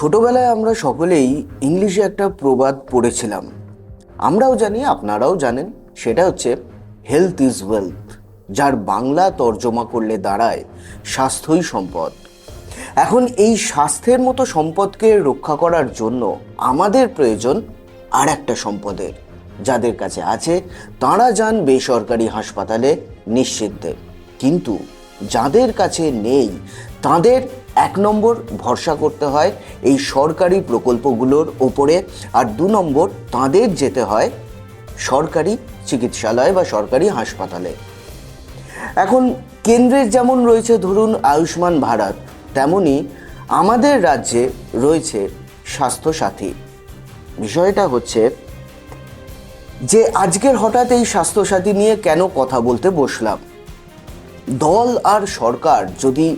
ছোটবেলায় আমরা সকলেই ইংলিশে একটা প্রবাদ পড়েছিলাম। আমরাও জানি, আপনারাও জানেন, সেটা হচ্ছে হেলথ ইজ ওয়েলথ যার বাংলা তর্জমা করলে দাঁড়ায় স্বাস্থ্যই সম্পদ। এখন এই স্বাস্থ্যের মতো সম্পদকে রক্ষা করার জন্য আমাদের প্রয়োজন আর একটা সম্পদের। যাদের কাছে আছে, তাঁরা যান বেসরকারি হাসপাতালে নিশ্চিন্তে। কিন্তু যাদের কাছে নেই, তাদের এক নম্বর ভরসা করতে হয় এই সরকারি প্রকল্পগুলোর ওপরে আর দু নম্বর তাদের যেতে হয় সরকারি চিকিৎসালয় বা সরকারি হাসপাতালে। এখন কেন্দ্রের যেমন রয়েছে ধরুন আয়ুষ্মান ভারত, তেমনি আমাদের রাজ্যে রয়েছে স্বাস্থ্যসাথী। বিষয়টা হচ্ছে যে আজকের হঠাৎ এই স্বাস্থ্যসাথী নিয়ে কেন কথা বলতে বসলাম? দল আর সরকার যদি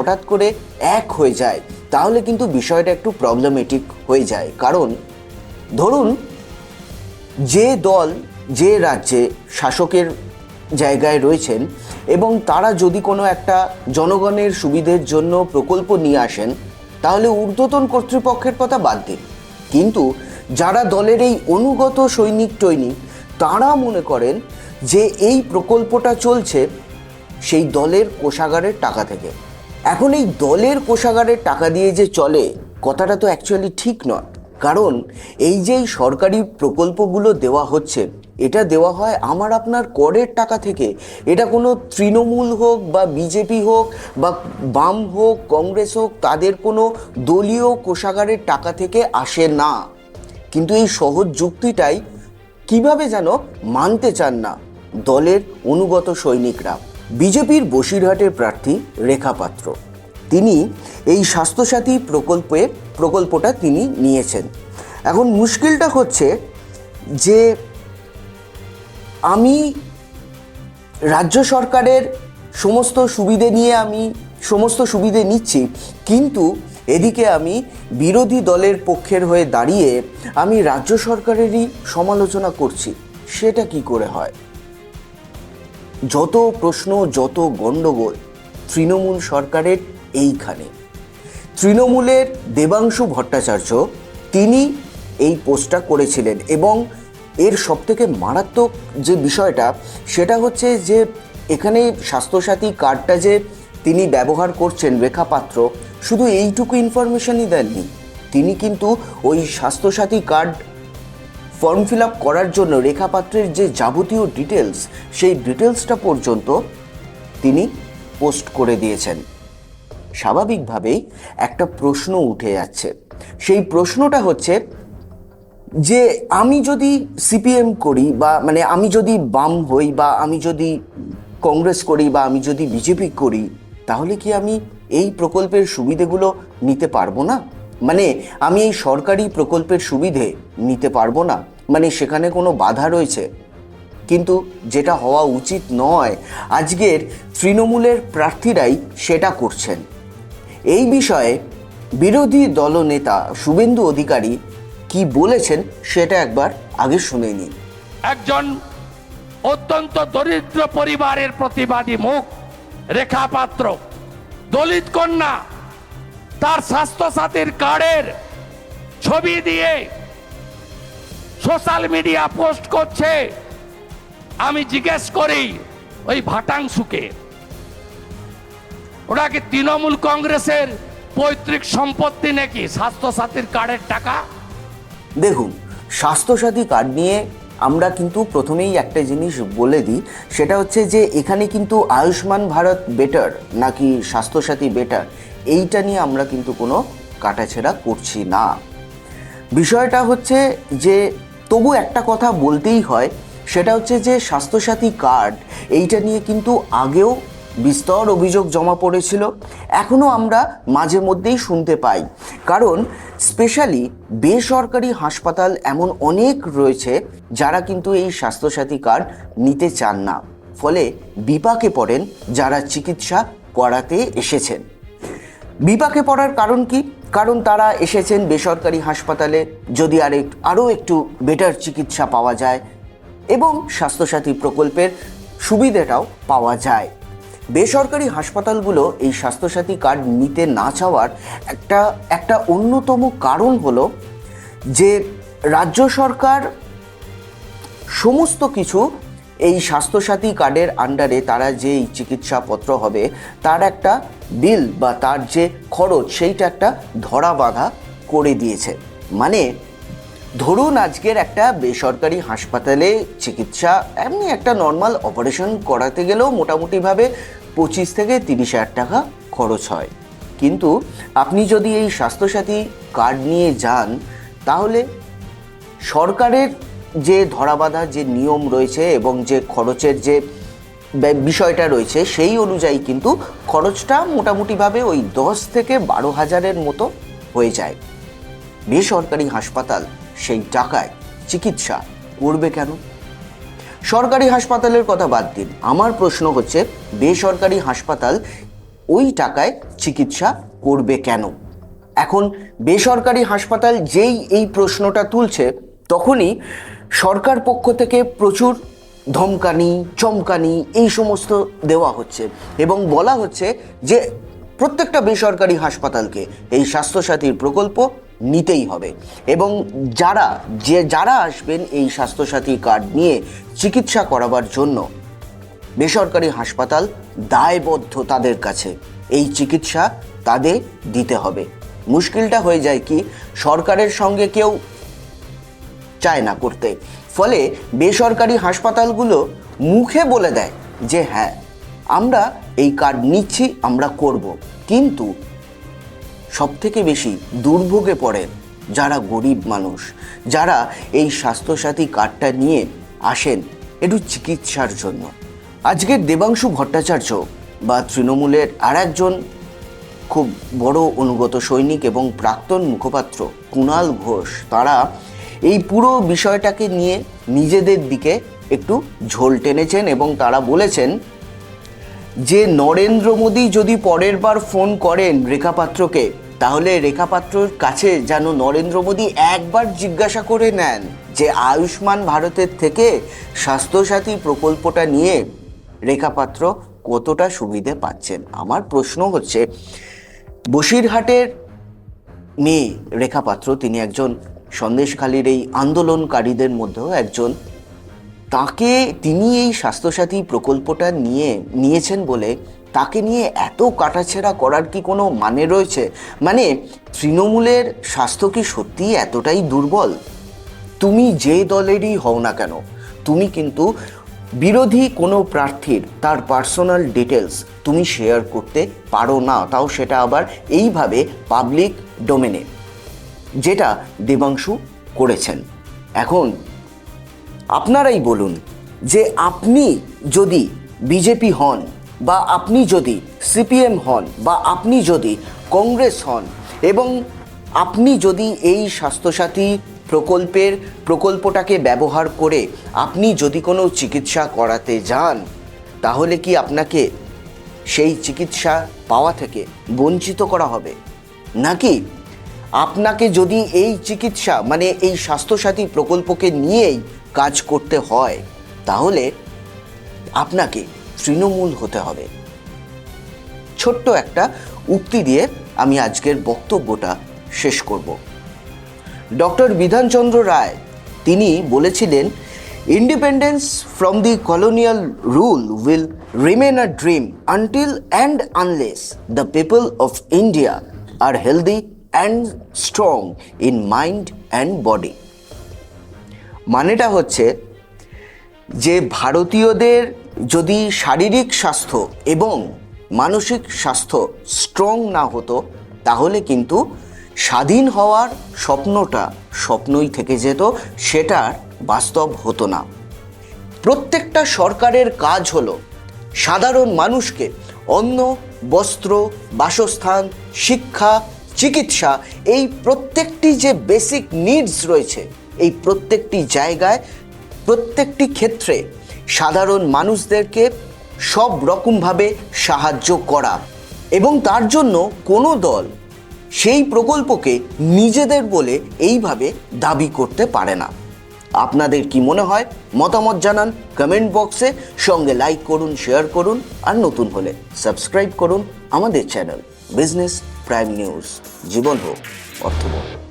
হঠাৎ করে এক হয়ে যায়, তাহলে কিন্তু বিষয়টা একটু প্রবলেমেটিক হয়ে যায়। কারণ, ধরুন, যে দল, যে রাজ্যে শাসকের জায়গায় রয়েছেন এবং তারা যদি কোনো একটা জনগণের সুবিধের জন্য প্রকল্প নিয়ে আসেন, তাহলে ঊর্ধ্বতন কর্তৃপক্ষের কথা বাদ দিন। কিন্তু যারা দলের এই অনুগত সৈনিক টৈনিক তারা মনে করেন যে এই প্রকল্পটা চলছে সেই দলের কোষাগারের টাকা থেকে। এখন এই দলের কোষাগারের টাকা দিয়ে যে চলে, কথাটা তো অ্যাকচুয়ালি ঠিক নয়। কারণ এই যে সরকারি প্রকল্পগুলো দেওয়া হচ্ছে, এটা দেওয়া হয় আমার আপনার করের টাকা থেকে। এটা কোনো তৃণমূল হোক বা বিজেপি হোক বা বাম হোক, কংগ্রেস হোক, তাদের কোনো দলীয় কোষাগারের টাকা থেকে আসে না। কিন্তু এই সহজ যুক্তিটাই কীভাবে যেন মানতে চান না দলের অনুগত সৈনিকরা। বিজেপির বসিরহাটের প্রার্থী রেখা পাত্র। তিনি এই স্বাস্থ্যসাথী প্রকল্পে, প্রকল্পটা তিনি নিয়েছেন। এখন মুশকিলটা হচ্ছে যে আমি রাজ্য সরকারের সমস্ত সুবিধে নিয়ে আমি, সমস্ত সুবিধে নিচ্ছি, কিন্তু এদিকে আমি বিরোধী দলের পক্ষের হয়ে দাঁড়িয়ে আমি রাজ্য সরকারেরই সমালোচনা করছি। সেটা কি করে হয়? যত প্রশ্ন, যত গণ্ডগোল তৃণমূল সরকারের এইখানে। তৃণমূলের দেবাংশু ভট্টাচার্য, তিনি এই পোস্টটা করেছিলেন এবং এর সবথেকে মারাত্মক যে বিষয়টা, সেটা হচ্ছে যে এখানে স্বাস্থ্যসাথী কার্ডটা যে তিনি ব্যবহার করছেন রেখা পাত্র শুধু এইটুকু ইনফরমেশনই দেননি। তিনি কিন্তু ওই Swasthyasathi card form fill up করার জন্য রেখাপাত্রের যে যাবতীয় ডিটেলস, সেই ডিটেলসটা পর্যন্ত তিনি পোস্ট করে দিয়েছেন। স্বাভাবিকভাবেই একটা প্রশ্ন উঠে যাচ্ছে। সেই প্রশ্নটা হচ্ছে যে আমি যদি সিপিএম করি বা মানে আমি যদি বাম হই বা আমি যদি কংগ্রেস করি বা আমি যদি বিজেপি করি, তাহলে কি আমি এই প্রকল্পের সুবিধেগুলো নিতে পারব না? মানে আমি এই সরকারি প্রকল্পের সুবিধে নিতে পারব না। মানে সেখানে কোনো বাধা রয়েছে। কিন্তু যেটা হওয়া উচিত নয়, আজকের তৃণমূলের প্রার্থীরাই সেটা করছেন। এই বিষয়ে বিরোধী দলনেতা শুভেন্দু অধিকারী কি বলেছেন সেটা একবার আগে শুনে নিন একজন অত্যন্ত দরিদ্র পরিবারের প্রতিবাদী মুখ রেখা পাত্র দলিত কন্যা তার স্বাস্থ্যসাথীর কার্ডের ছবি দিয়ে সোশ্যাল মিডিয়া পোস্ট করছে। আমি জিজ্ঞেস করি, ওই ভাটাংশুকে ওটা কি তৃণমূল কংগ্রেসের পৈতৃক সম্পত্তি নাকি স্বাস্থ্যসাথীর কার্ডের টাকা? দেখুন, স্বাস্থ্যসাথী কার্ড নিয়ে আমরা কিন্তু প্রথমেই একটা জিনিস বলে দিই, সেটা হচ্ছে যে এখানে কিন্তু আয়ুষ্মান ভারত বেটার নাকি স্বাস্থ্যসাথী বেটার এইটা নিয়ে আমরা কিন্তু কোনো কাটাছেড়া করছি না। বিষয়টা হচ্ছে যে, তবু একটা কথা বলতেই হয়, সেটা হচ্ছে যে, স্বাস্থ্যসাথী কার্ড, এইটা নিয়ে কিন্তু আগেও বিস্তর অভিযোগ জমা পড়েছিল এখনও আমরা মাঝে মধ্যেই শুনতে পাই। কারণ স্পেশালি বেসরকারি হাসপাতাল এমন অনেক রয়েছে, যারা কিন্তু এই স্বাস্থ্যসাথী কার্ড নিতে চান না। ফলে বিপাকে পড়েন যারা চিকিৎসা করাতে এসেছেন। বিপাকে পড়ার কারণ কি? কারণ তারা এসেছেন বেসরকারি হাসপাতালে, যদি আর আরও একটু বেটার চিকিৎসা পাওয়া যায় এবং স্বাস্থ্যসাথী প্রকল্পের সুবিধাটাও পাওয়া যায়। বেসরকারি হাসপাতালগুলো এই স্বাস্থ্যসাথী কার্ড নিতে না চাওয়ার একটা একটা অন্যতম কারণ হলো যে রাজ্য সরকার সমস্ত কিছু এই স্বাস্থ্যসাথী কার্ডের আন্ডারে তারা যেই চিকিৎসাপত্র হবে, তার একটা বিল বা তার যে খরচ, সেইটা একটা ধরা বাঁধা করে দিয়েছে। মানে ধরুন আজকের একটা বেসরকারি হাসপাতালে চিকিৎসা, এমনি একটা নর্মাল অপারেশন করাতে গেলেও মোটামুটিভাবে পঁচিশ থেকে তিরিশ হাজার টাকা খরচ হয়। কিন্তু আপনি যদি এই স্বাস্থ্যসাথী কার্ড নিয়ে যান, তাহলে সরকারের যে ধরাবাঁধা যে নিয়ম রয়েছে এবং যে খরচের যে বিষয়টা রয়েছে, সেই অনুযায়ী কিন্তু খরচটা মোটামুটিভাবে ওই দশ থেকে বারো হাজারের মতো হয়ে যায়। বেসরকারি হাসপাতাল সেই টাকায় চিকিৎসা করবে কেন? সরকারি হাসপাতালের কথা বাদ দিন। আমার প্রশ্ন হচ্ছে, বেসরকারি হাসপাতাল ওই টাকায় চিকিৎসা করবে কেন? এখন বেসরকারি হাসপাতাল যেই এই প্রশ্নটা তুলছে, তখনই সরকার পক্ষ থেকে প্রচুর ধমকানি, চমকানি এই সমস্ত দেওয়া হচ্ছে এবং বলা হচ্ছে যে প্রত্যেকটা বেসরকারি হাসপাতালকে এই স্বাস্থ্যসাথীর প্রকল্প নিতেই হবে এবং যারা, যে যারা আসবেন এই স্বাস্থ্যসাথী কার্ড নিয়ে চিকিৎসা করাবার জন্য বেসরকারি হাসপাতাল দায়বদ্ধ তাদের কাছে এই চিকিৎসা তাদের দিতে হবে। মুশকিলটা হয়ে যায় কি? সরকারের সঙ্গে কেউ চায় না করতে। ফলে বেসরকারি হাসপাতালগুলো মুখে বলে দেয় যে হ্যাঁ আমরা এই কার্ড নিচ্ছি, আমরা করব। কিন্তু সব থেকে বেশি দুর্ভোগে পড়েন যারা গরিব মানুষ, যারা এই স্বাস্থ্যসাথী কার্ডটা নিয়ে আসেন একটু চিকিৎসার জন্য। আজকের দেবাংশু ভট্টাচার্য বা তৃণমূলের আর একজন খুব বড় অনুগত সৈনিক এবং প্রাক্তন মুখপাত্র কুণাল ঘোষ, তারা এই পুরো বিষয়টাকে নিয়ে নিজেদের দিকে একটু ঝোল টেনেছেন এবং তারা বলেছেন যে নরেন্দ্র মোদী যদি পরের বার ফোন করেন রেখা পাত্রকে, তাহলে রেখা পাত্রর কাছে যেন নরেন্দ্র মোদী একবার জিজ্ঞাসা করে নেন যে আয়ুষ্মান ভারতের থেকে স্বাস্থ্যসাথী প্রকল্পটা নিয়ে রেখা পাত্র কতটা সুবিধে পাচ্ছেন। আমার প্রশ্ন হচ্ছে, বসিরহাটের মেয়ে রেখা পাত্র, তিনি একজন সন্দেশখালীর এই আন্দোলনকারীদের মধ্যেও একজন। তাকে তিনি এই স্বাস্থ্যসাথী প্রকল্পটা নিয়ে, নিয়েছেন বলে তাকে নিয়ে এত কাটাছেড়া করার কি কোনো মানে রয়েছে? মানে তৃণমূলের স্বাস্থ্য কি সত্যিই এতটাই দুর্বল? তুমি যে দলেরই হও না কেন, তুমি কিন্তু বিরোধী কোনো প্রার্থীর তার পার্সোনাল ডিটেলস তুমি শেয়ার করতে পারো না, তাও সেটা আবার এইভাবে পাবলিক ডোমেনে যেটা দেবাংশু করেছেন। এখন আপনারাই বলুন যে আপনি যদি বিজেপি হন বা আপনি যদি সিপিএম হন বা আপনি যদি কংগ্রেস হন এবং আপনি যদি এই স্বাস্থ্যসাথী প্রকল্পের প্রকল্পটাকে ব্যবহার করে আপনি যদি কোনো চিকিৎসা করাতে যান, তাহলে কি আপনাকে সেই চিকিৎসা পাওয়া থেকে বঞ্চিত করা হবে? নাকি আপনাকে যদি এই চিকিৎসা মানে এই স্বাস্থ্যসাথী প্রকল্পকে নিয়েই কাজ করতে হয়, তাহলে আপনাকে তৃণমূল হতে হবে। ছোট্ট একটা উক্তি দিয়ে আমি আজকের বক্তব্যটা শেষ করব। ডক্টর বিধানচন্দ্র রায়, তিনি বলেছিলেন independence from the colonial rule will remain a dream until and unless the people of India are healthy and strong in mind and body মানেটা হচ্ছে যে ভারতীয়দের যদি শারীরিক স্বাস্থ্য এবং মানসিক স্বাস্থ্য স্ট্রং না হতো, তাহলে কিন্তু স্বাধীন হওয়ার স্বপ্নটা স্বপ্নই থেকে যেত সেটার বাস্তব হতো না। প্রত্যেকটা সরকারের কাজ হলো সাধারণ মানুষকে অন্ন, বস্ত্র, বাসস্থান, শিক্ষা চিকিৎসা, এই প্রত্যেকটি যে বেসিক নিডস রয়েছে, এই প্রত্যেকটি জায়গায়, প্রত্যেকটি ক্ষেত্রে সাধারণ মানুষদেরকে সব রকমভাবে সাহায্য করা এবং তার জন্য কোনো দল সেই প্রকল্পকে নিজেদের বলে এইভাবে দাবি করতে পারে না। আপনাদের কি মনে হয়? মতামত জানান কমেন্ট বক্সে সঙ্গে লাইক করুন শেয়ার করুন, আর নতুন হলে সাবস্ক্রাইব করুন আমাদের চ্যানেল বিজনেস প্রাইম নিউজ জীবন হোক অর্থবোধ